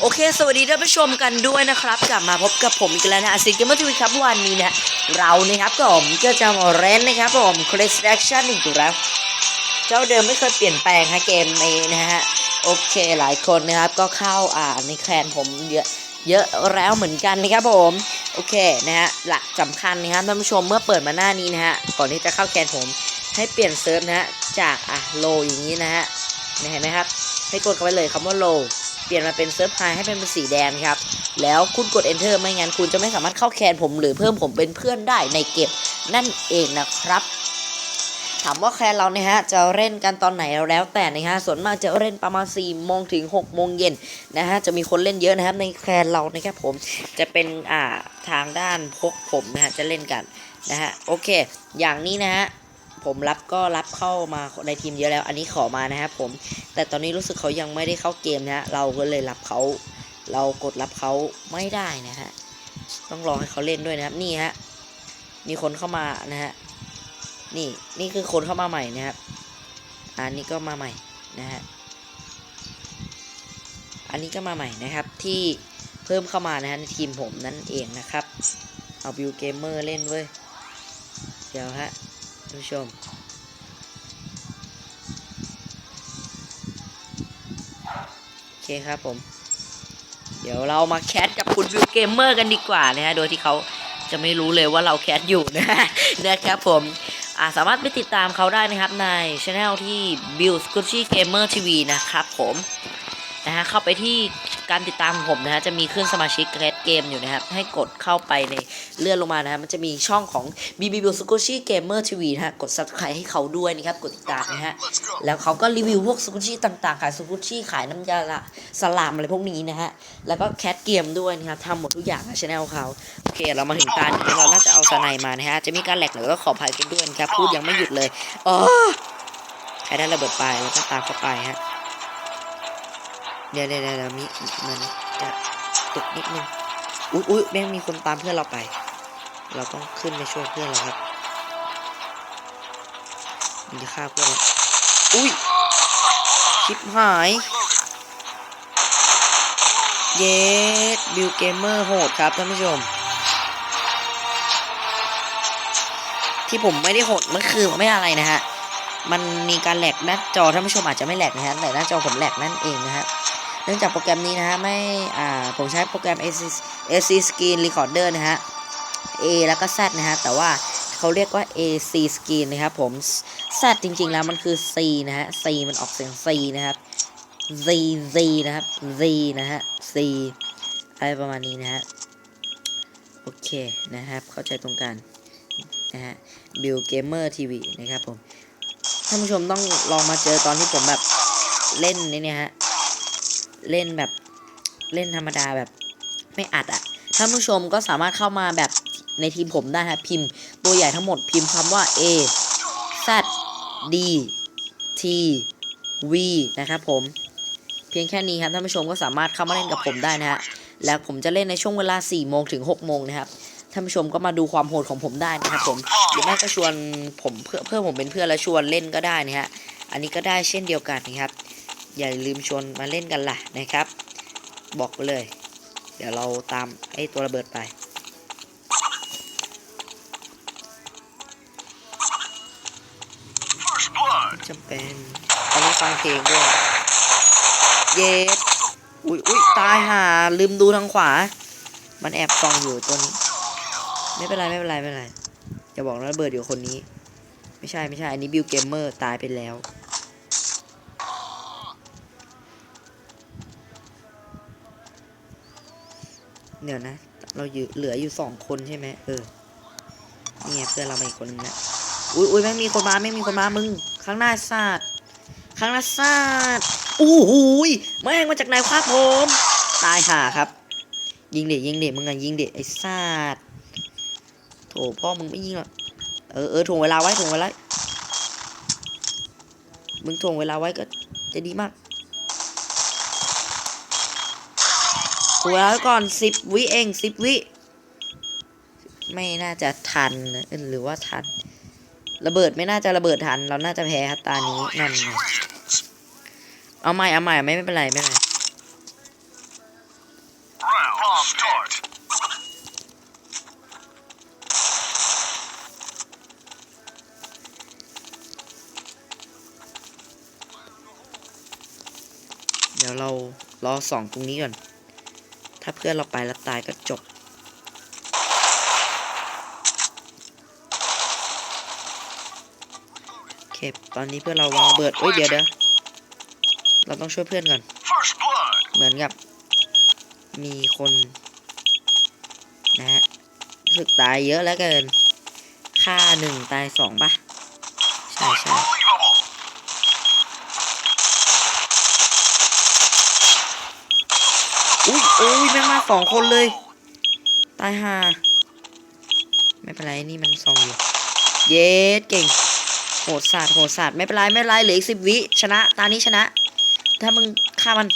โอเค สวัสดีท่านผู้ชมกันด้วยนะครับ กลับมาพบกับผมอีกแล้วนะอาซิเกมเมอร์ทีวีครับวันนี้นะเรานะครับก็ผมก็จะมาเล่นนะครับผมคลิสแอคชั่นอีกแล้ว เจ้าเดิมไม่เคยเปลี่ยนแปลงฮะเกมนี้นะฮะ โอเคหลายคนนะครับก็เข้าอ่าในแคลนผมเยอะเยอะแล้วเหมือนกันนะครับผม โอเคนะฮะหลักสำคัญนะครับท่านผู้ชมเมื่อเปิดมาหน้านี้นะฮะก่อนที่จะเข้าแคลนผมให้เปลี่ยนเซิร์ฟนะฮะจากอะโลอย่างนี้นะฮะเห็นไหมครับให้กดเข้าไปเลยคำว่าโล เปลี่ยนมาเป็นเซิร์ฟไฮให้เป็นสีแดงครับ แล้วคุณกด enter ไม่งั้นคุณจะไม่สามารถเข้าแคนผมหรือเพิ่มผมเป็นเพื่อนได้ในเก็บนั่นเองนะครับ ถามว่าแคนเราเนี่ยฮะจะเล่นกันตอนไหนแล้วแต่นะฮะส่วนมากจะเล่นประมาณ4โมงถึง6โมงเย็นนะฮะจะมีคนเล่นเยอะนะครับในแคนเรานะครับผมจะเป็นอ่าทางด้านพกผมนะฮะจะเล่นกันนะฮะโอเค อย่างนี้นะฮะ ผมรับก็รับเข้ามาในทีมเยอะแล้ว อันนี้ขอมานะครับผม แต่ตอนนี้รู้สึกเขายังไม่ได้เข้าเกมนะฮะเราก็เลยรับเขา เรากดรับเขาไม่ได้นะฮะ ต้องรอให้เขาเล่นด้วยนะครับ นี่ฮะ มีคนเข้ามานะฮะ นี่ นี่คือคนเข้ามาใหม่นะครับ อันนี้ก็มาใหม่นะฮะ อันนี้ก็มาใหม่นะครับที่เพิ่มเข้ามานะฮะในทีมผมนั่นเองนะครับ เอาบิวเกมเมอร์เล่นเว้ย เดี๋ยวฮะ ท่านผู้ชมโอเคครับผม เดี๋ยวเรามาแคสกับคุณวิวเกมเมอร์กันดีกว่านะฮะ โดยที่เขาจะไม่รู้เลยว่าเราแคสอยู่นะนะครับผมอ่าสามารถไปติดตามเขาได้นะครับในช anel ที่ Bill s c u c h y Gamer TV นะครับผมนะฮะเข้าไปที่ การติดตามของผมนะฮะจะมีขึ้นสมาชิกแคสเกมอยู่นะครับ ให้กดเข้าไปในเลื่อนลงมานะฮะมันจะมีช่องของ b b Bill s c u c h y Gamer TV นะฮะกด subscribe ให้เขาด้วยนะครับกดติดตามนะฮะแล้วเขาก็รีวิวพวกสกุชี่ต่างๆขายสกุชี่ขายน้ำยาละสลามอะไรพวกนี้นะฮะแล้วก็แคทเกมด้วยนะครับทำหมดทุกอย่างในช anel เขาโอเคเรามาถึงตานี้เราน่าจะเอาสไนมานะฮะจะมีการแหลกหรือก็ขออภัยกันด้วยนะครับพูดยังไม่หยุดเลยอ๋อใครได้ระเบิดไปแล้วก็ตามเข้าไปฮะ เดี๋ยวเดี๋ยวเดี๋ยวมีมันจะตกนิดนึงอุ๊ยอุ๊ยแม่งมีคนตามเพื่อนเราไป เราต้องขึ้นไปช่วยเพื่อนเราครับมันจะฆ่าเพื่อนเราอุ้ยชิปหาย เยสบิลเกมเมอร์โหดครับท่านผู้ชม ที่ผมไม่ได้โหดมันคือไม่อะไรนะฮะ มันมีการแหลกหน้าจอท่านผู้ชมอาจจะไม่แหลกนะฮะแต่หน้าจอผมแหลกนั่นเองนะฮะ เนื่องจากโปรแกรมนี้นะฮะไม่อ่าผมใช้โปรแกรม AC Screen Recorder นะฮะ A แล้วก็ Z นะฮะ แต่ว่าเขาเรียกว่า AC Screen นะครับผม Z จริงๆแล้วมันคือ C นะฮะ C มันออกเสียง C นะครับ Z Z นะครับ Z นะฮะ C อะไรประมาณนี้นะฮะ โอเคนะครับ เข้าใจตรงกันนะฮะ Bill Gamer TV นะครับผม ท่านผู้ชมต้องลองมาเจอตอนที่ผมแบบเล่นนี่นี่ยฮะ เล่นแบบเล่นธรรมดาแบบไม่อัดอะท่านผู้ชมก็สามารถเข้ามาแบบในทีมผมได้ฮะพิมพ์ตัวใหญ่ทั้งหมดพิมพ์คำว่า A Z D T V นะครับผมเพียงแค่นี้ครับท่านผู้ชมก็สามารถเข้ามาเล่นกับผมได้นะฮะแล้วผมจะเล่นในช่วงเวลา4โมงถึง6โมงนะครับท่านผู้ชมก็มาดูความโหดของผมได้นะครับผมหรือไม่ก็ชวนผมเพื่อเพื่อผมเป็นเพื่อนแล้วชวนเล่นก็ได้นะฮะอันนี้ก็ได้เช่นเดียวกันนะครับ อย่าลืมชวนมาเล่นกันล่ะนะครับ บอกไปเลย เดี๋ยวเราตามไอ้ตัวระเบิดไป จำเป็นตอนนี้ฟังเพลงด้วย เย็ดอุ้ยอุ้ยตายห่าลืมดูทางขวา มันแอบส่องอยู่ตัวนี้ ไม่เป็นไรไม่เป็นไรไม่เป็นไรอย่าบอกนะระเบิดอยู่คนนี้ ไม่ใช่ไม่ใช่อันนี้บิลเกมเมอร์ตายไปแล้ว เดี๋ยวนะ เราอยู่เหลืออยู่สองคนใช่ไหมเออเนี่ไงเพื่อนเรามาอีกคนนึงนะอุ้ยอุ้ยไม่มีคนมาไม่มีคนมามึงข้างหน้าซาดข้างหน้าซาดอู้หูยแม่งมาจากไหนครับผมตายห่าครับ ยิงเด็ยิงเด็มึงอะยิงเด็ไอ้ซาดโถพ่อมึงไม่ยิงหรอกเออเออถ่วงเวลาไว้ถ่วงเวลามึงถ่วงเวลาไว้ก็จะดีมาก ถ่วงเวลาไว้ก่อนสิบวิเองสิบวิ ไม่น่าจะทันหรือว่าทัน ระเบิดไม่น่าจะระเบิดทัน เราน่าจะแพ้ครับตานี้นั่นเอาใหม่เอาใหม่ไม่ไม่เป็นไรไม่เป็นไรเดี๋ยวเรารอสองตรงนี้ก่อน ถ้าเพื่อนเราไปแล้วตายก็จบ โอเค ตอนนี้เพื่อนเราวางระเบิดเอ้ยเดี๋ยวเดี๋ยวเราต้องช่วยเพื่อนก่อน เหมือนกับ มีคนนะฮะรู้สึกตายเยอะแล้วเกินฆ่าหนึ่งตายสองปะใช่ใช่ Unbelievable. อุ้ยโอ้ยแม่งมา สองคนเลย ตายห่าไม่เป็นไรนี่มันซองอยู่ เย็ดเก่ง โหดศาสตร์โหดศาสตร์ไม่เป็นไรไม่เป็นไรเหลืออีกสิบวิชนะ ตานี้ชนะ ถ้ามึงฆ่ามัน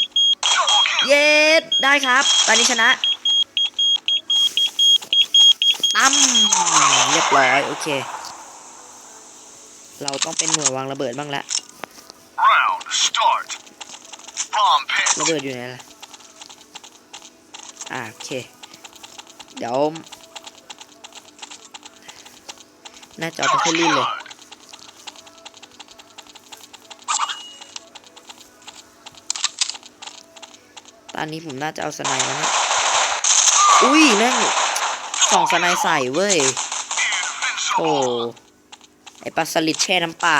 เย็ดได้ครับตอนนี้ชนะตั้มเรียบร้อย โอเค เราต้องเป็นหน่วยวางระเบิดบ้างละระเบิดอยู่ไหนล่ะ อ่าโอเค เดี๋ยว น่าจะเอาไปให้ลื่นเลยตอนนี้ผมน่าจะเอาสไนด์แล้วนะอุ้ยแม่งสองสไนด์ใส่เว้ยโอ้ไอปลาสลิดแช่น้ำปลา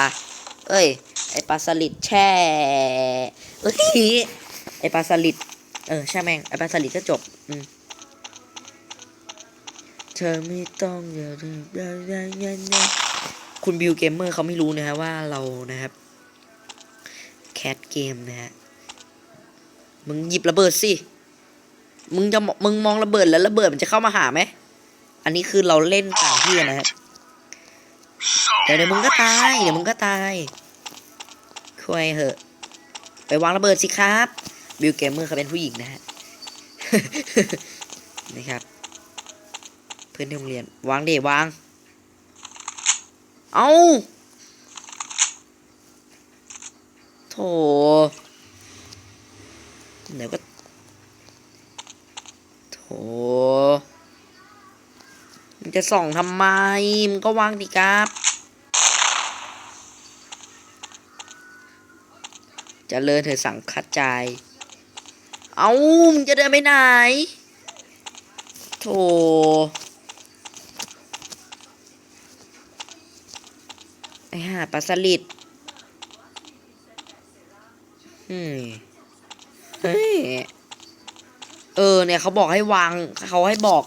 เอ้ย ไอปลาสลิดแช่ เอ้ยไอปลาสลิด เออ ใช่แม่งไอปลาสลิดก็จบ อืมเธอไม่ต้องอย่าลืมอย่าอย่าอย่าอย่าคุณบิวเกมเมอร์เขาไม่รู้นะฮะว่าเรานะครับ แคทเกมนะฮะ มึงหยิบระเบิดสิ มึงจะมึงมองระเบิดแล้วระเบิดมันจะเข้ามาหาไหม อันนี้คือเราเล่นต่างที่กันนะครับ So เดี๋ยวเดี๋ยวมึงก็ตาย เดี๋ยวมึงก็ตายคุยเหอะ ไปวางระเบิดสิครับ บิลเกมเมอร์เขาเป็นผู้หญิงนะฮะนะครับ เพื่อนที่โรงเรียน วางเดวาง เอาโถเดี๋ยวก็โถมึงจะส่องทำไมมึงก็วางดิครับเจะเลินเธอสั่งคัดใจ เอามึงจะเดินไปไหนโถไอ้ห่าปลาสลิดเฮ้ยเออเนี่ยเขาบอกให้วางเขาให้บอก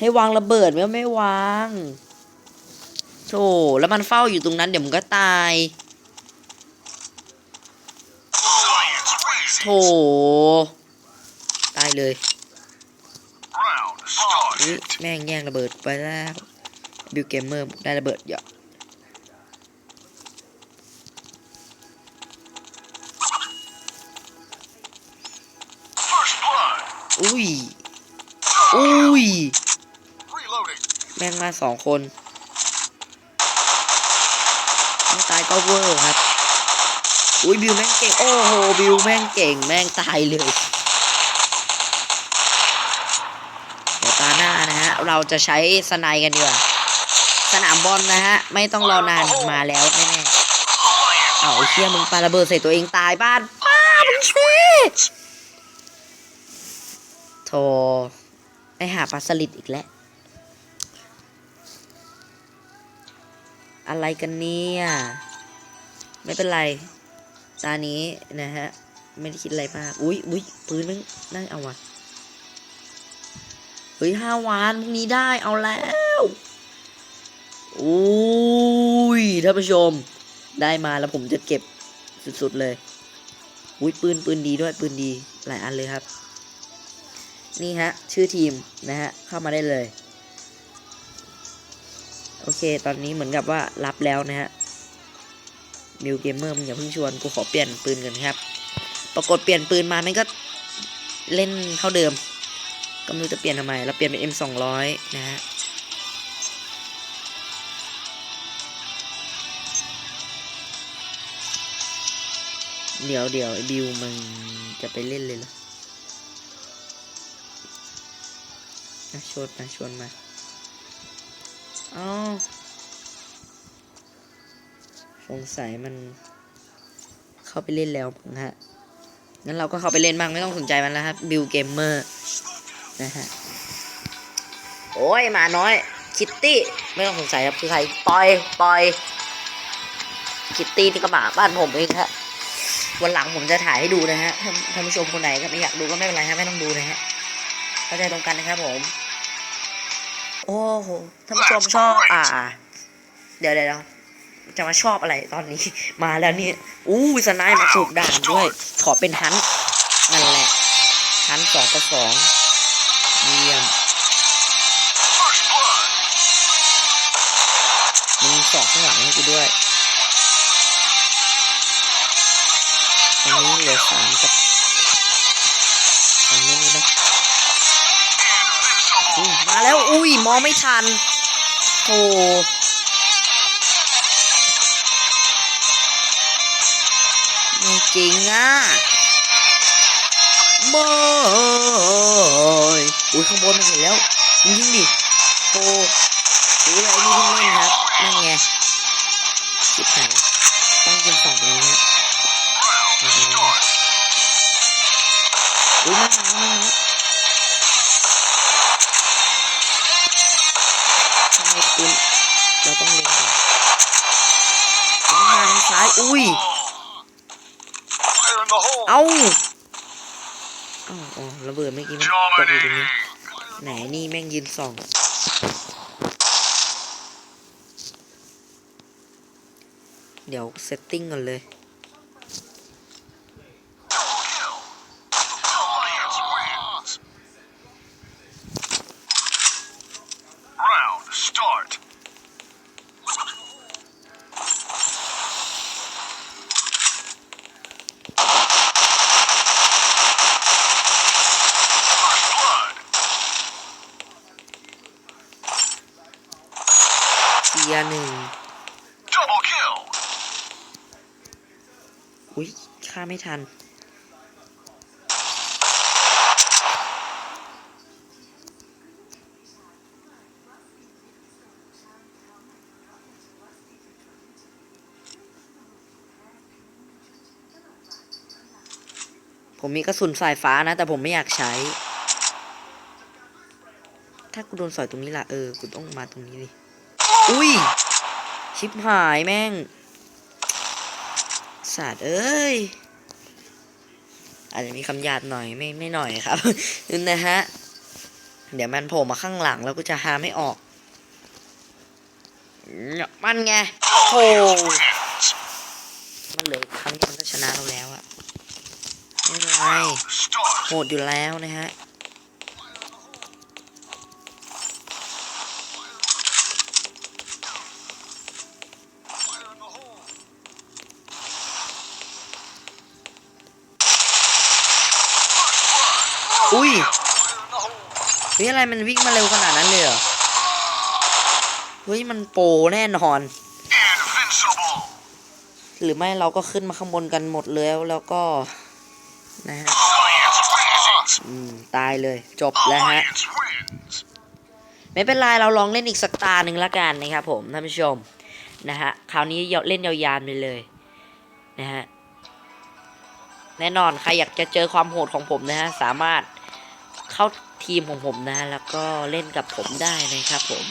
ให้วางระเบิดไม่ไม่วางโถแล้วมันเฝ้าอยู่ตรงนั้นเดี๋ยวมันก็ตายโถ raising. ตายเลยอุ๊ยแม่งแย่งระเบิดไปแล้วบิลเกมเมอร์ได้ระเบิดเยอะอุ้ย อุ้ย แม่งมาสองคนไม่ตายก็เวอร์ครับ อุ้ยบิวแม่งเก่ง โอ้โห บิวแม่งเก่ง แม่งตายเลย เราจะใช้สไนกันดีกว่าสนามบอลนะฮะ ไม่ต้องรอนานมาแล้วแน่ๆเอาเชี่ยมึงปาระเบิดใส่ตัวเองตายบ้านป้ามึงสิโธ่ไอหาปลาสลิดอีกแล้ว อะไรกันเนี่ย ไม่เป็นไร ตานี้นะฮะ ไม่ได้คิดอะไรมาก อุ้ยอุ้ยปืนมึงได้เอาวะ ฮ้ยห้าวานพรุ่งนี้ได้เอาแล้วอุ้ยท่านผู้ชม ได้มาแล้วผมจะเก็บสุดๆเลยอุ้ยปืนปืนดีด้วยปืนดีหลายอันเลยครับ นี่ฮะ ชื่อทีมนะฮะ เข้ามาได้เลย โอเค ตอนนี้เหมือนกับว่ารับแล้วนะฮะมิวเกมเมอร์มึงอย่าเพิ่งชวนกูขอเปลี่ยนปืนกันครับ ปรากฏเปลี่ยนปืนมามันก็เล่นเท่าเดิม ก็ไม่รู้จะเปลี่ยนทำไม เราเปลี่ยนเป็น M 2 0 0นะฮะเดี๋ยวเดี๋ยวไอบิวมึงจะไปเล่นเลยเหรออะชวนมาชวนมาเอ้าสงสัยมันเข้าไปเล่นแล้วฮะงั้นเราก็เข้าไปเล่นบ้างไม่ต้องสนใจมันแล้วครับบิลเกมเมอร์ นะฮะ โอ้ยหมาน้อย คิตตี้ ไม่ต้องสงสัยครับคือใครปล่อยปล่อย คิตตี้นี่ก็หมาบ้านผมเองครับวันหลังผมจะถ่ายให้ดูนะฮะท่านผู้ชมคนไหนก็ไม่อยากดูก็ไม่เป็นไรครับไม่ต้องดูนะฮะเข้าใจตรงกันนะครับผม โอ้โหท่านผู้ชมชอบอ่า เดี๋ยวเดี๋ยวจะมาชอบอะไรตอนนี้ มาแล้วนี่อู้สไนายมาถูกด่านด้วย ขอเป็นฮันนั่นแหละฮันสองต่อสอง ด้วยตอนนี้เหลือสามกับสองนิดนึงนะอุ้ยมาแล้ว อุ้ย มองไม่ทันโธ่ไม่จริงอะบอยอุ้ยข้างบนมันเห็นแล้วยิงดิโธ่รู้เลยไอ้นี่เพิ่งเล่นครับ นั่นไง จิบหายต้องยิงสองตรงนี้ฮะ Round start. อุ้ยมาแล้วมาแล้วทำไมคุณเราต้องเล็งก่อนผมมาทางซ้ายอุ้ยเอาอ๋อระเบิดเมื่อกี้มันตกอยู่ตรงนี้ไหนนี่แม่งยืนสอง เดี๋ยวเซตติ้งก่อนเลย Double kill. Alliance wins. Round start. First blood. เกียร์หนึ่ง Double kill. อุ้ยฆ่าไม่ทัน ผมมีกระสุนสายฟ้านะ แต่ผมไม่อยากใช้ ถ้ากูโดนสอยตรงนี้ล่ะ เออ กูต้องมาตรงนี้ดิ อุ้ย ชิบหายแม่ง ศาสตร์เอ้ย อาจจะมีคำหยาดหน่อยไม่ไม่หน่อยครับนะฮะ เดี๋ยวมันโผล่มาข้างหลังแล้วก็จะหาไม่ออก มันไงโอ้ Wins. มันเหลือครั้งเดียวมันก็ชนะเราแล้วอะไม่เป็นไรโหดอยู่แล้วนะฮะ ฮ้ยอะไรมันวิ่งมาเร็วขนาดนั้นเลยเหรอเฮ้ยมันโปแน่นอน Invincible. หรือไม่เราก็ขึ้นมาข้างบนกันหมดแล้วแล้วก็นะฮะอืมตายเลยจบแล้วฮะไม่เป็นไรเราลองเล่นอีกสักตาหนึ่งละกันนะครับผมท่านผู้ชมนะฮะคราวนี้เล่นยาวๆไปเลยนะฮะแน่นอนใครอยากจะเจอความโหดของผมนะฮะสามารถเข้า ทีมของผมนะแล้วก็เล่นกับผมได้นะครับผม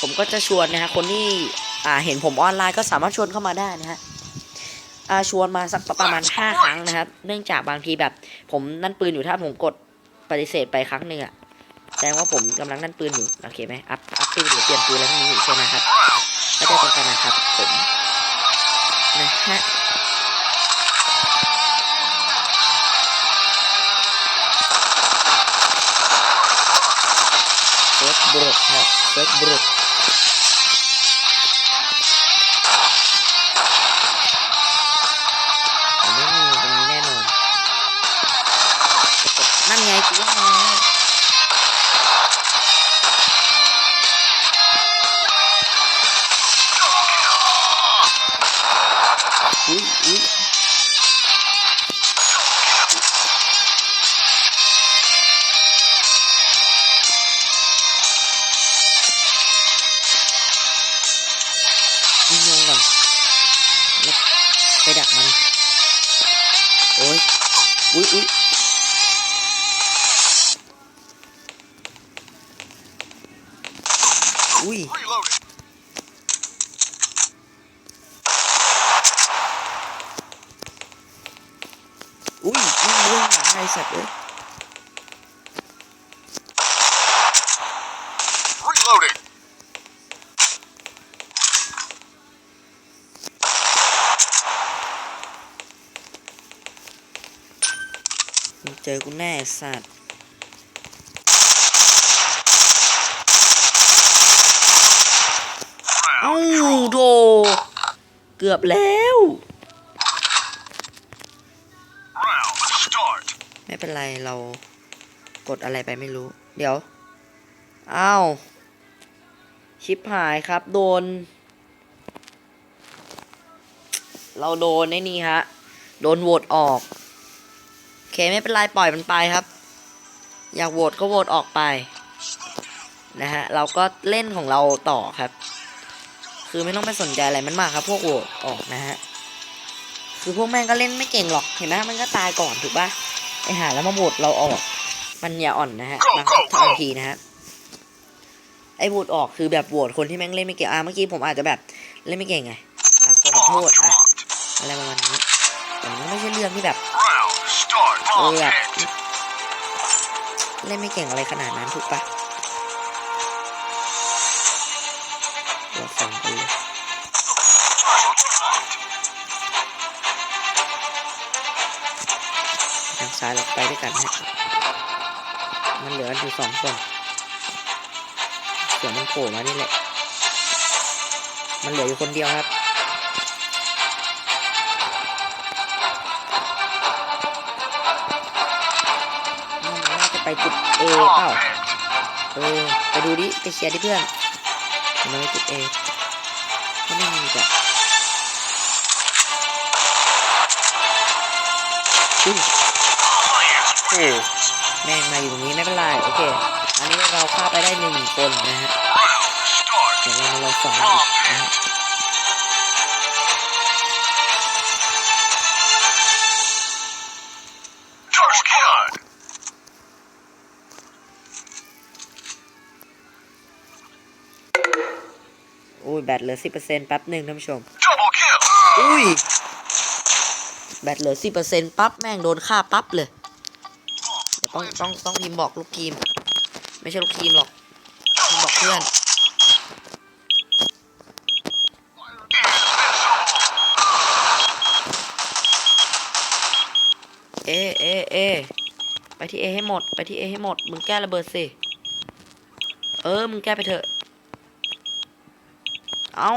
ผมก็จะชวนนะฮะคนที่อ่าเห็นผมออนไลน์ก็สามารถชวนเข้ามาได้นะฮะอ่าชวนมาสักประมาณห้าครั้งนะครับ เนื่องจากบางทีแบบ ผมนั่นปืนอยู่ถ้าผมกดปฏิเสธไปครั้งหนึ่งอะแสดงว่าผมกำลังนั่นปืนอยู่โอเคไหมอัพอัพปืนหรือเปลี่ยนปืนแล้วนี้อยู่ใช่ไหมครับ Round ก็ได้ตรงกันนะครับผมนะฮะ ค ไอ้สัตว์เอ้ย Reloading. มึงเจอกูแน่ไอ้สัตว์เอ้า Round โดเกือบแล้ว เป็นไรเรากดอะไรไปไม่รู้ เดี๋ยวอ้าวชิปหายครับ โดน เราโดนไอ้นี่ฮะ โดนโหวตออกโอเคไม่เป็นไรปล่อยมันไปครับ อยากโหวตก็โหวตออกไป นะฮะ เราก็เล่นของเราต่อครับ คือไม่ต้องไปสนใจอะไรมันมากครับ พวกโหวตออกนะฮะ คือพวกแม่งก็เล่นไม่เก่งหรอกเห็นไหมมันก็ตายก่อนถูกปะ ไอหาแล้วมาโหวตเราออกมันอย่าอ่อนนะฮะบางบางทีนะฮะไอโหวตออกคือแบบโหวตคนที่แม่งเล่นไม่เก่งอะเมื่อกี้ผมอาจจะแบบเล่นไม่เก่งไงอะขอโทษอะอะไรประมาณนี้แต่มันก็ไม่ใช่เรื่องที่แบบ Round start. เออ Bomb แบบ hit. เล่นไม่เก่งอะไรขนาดนั้นถูกปะเราฟังไป ไปด้วยกันฮะมันเหลืออยู่สองคนเสียงมันโผล่มานี่แหละ มันเหลืออยู่คนเดียวครับมันน่าจะไปจุด A เปล่าเออไปดูดิ ไปเชียร์ดิเพื่อนมันไปจุด A ก็ไม่มีจ้ะอุ้ย Alliance โอ้ wins. แม่งมาอยู่ตรงนี้ไม่เป็นไรโอเค อันนี้เราฆ่าไปได้หนึ่งคนนะฮะ Round start. เดี๋ยวเรามาเราสองอีกนะฮะ First blood. อุ้ยแบตเหลือสิบเปอร์เซ็นต์แป๊บหนึ่งท่านผู้ชม Double kill. อุ้ย แบตเหลือสิบเปอร์เซ็นต์ปั๊บแม่งโดนฆ่าปั๊บเลยเดี๋ยว ต้องต้องต้องพิมพ์บอกลูกทีม ไม่ใช่ลูกทีมหรอกพิมพ์บอกเพื่อนเอเอเอไปที่เอให้หมด ไปที่เอให้หมด มึงแก้ระเบิดสิ เออ มึงแก้ไปเถอะ เอ้า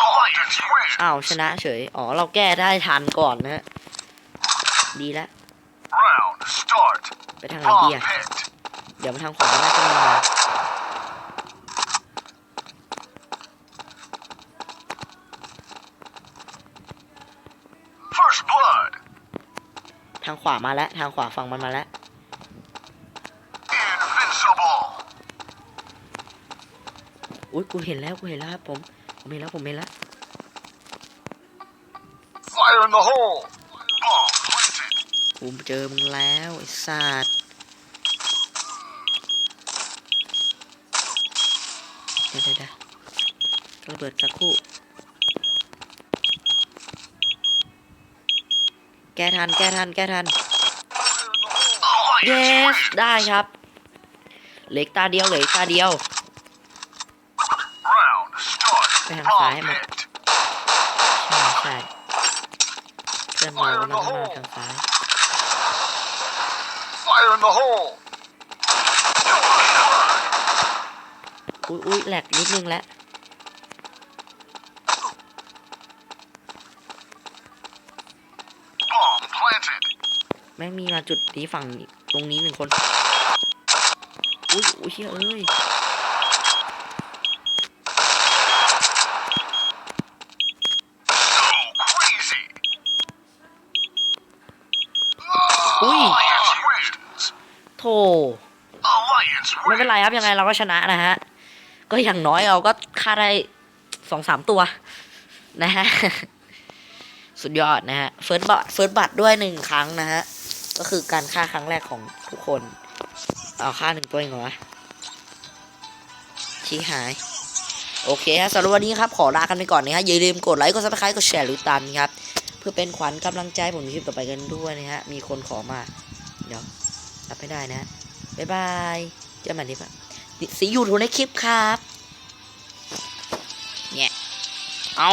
Alliance wins. อ้าชนะเฉย อ๋อ เราแก้ได้ทันก่อนนะ ดีแล้ว ไปทางไหนดี Bomb อะ hit. เดี๋ยวมาทางขวาน่าจะมีมา First blood. ทางขวามาแล้ว ทางขวาฝั่งมันมาแล้ว Invincible. อุ้ยกูเห็นแล้วกูเห็นแล้วครับผมผมเห็นแล้วผมเห็นแล้ว Fire in the hole. กูเจอมึงแล้วไอ้สัตว์เดี๋ยวเดี๋ยวเดี๋ยวระเบิดสักคู่ แกทัน แกทัน แกทัน Alliance yes ได้ครับ เหล็กตาเดียวเหลืออีกตาเดียว Round start. Phải hàng Bomb phải mà. hit. ใช่ใช่เพื่อนเรากำลังมาทางซ้าย Fire in the hole. อุ้ยอุ้ยแหลกนิดนึงแล้ว Bomb planted. แม่งมีมาจุดนี้ฝั่งนี้ตรงนี้หนึ่งคน อุ้ยอุ้ยเชี่ยเอ้ย โถ Alliance ไม่เป็นไรครับยังไงเราก็ชนะนะฮะ ก็อย่างน้อยเราก็ฆ่าได้สองสามตัว นะฮะ สุดยอดนะฮะเฟิร์สบัตเฟิร์สบัตด้วยหนึ่งครั้งนะฮะ ก็คือการฆ่าครั้งแรกของทุกคน เอาฆ่าหนึ่งตัวเองเหรอชี้หาย โอเคฮะสำหรับวันนี้ครับ ขอลากันไปก่อนนะฮะ อย่าลืมกดไลค์กดซับสไครต์กดแชร์หรือตามนะครับ เพื่อเป็นขวัญกำลังใจผมในคลิปต่อไปกันด้วยนะฮะ มีคนขอมา เดี๋ยว รับไม่ได้นะ บ๊ายบายเจอกันใหม่ในสีอยู่ทูในคลิปครับ เนี่ย เอา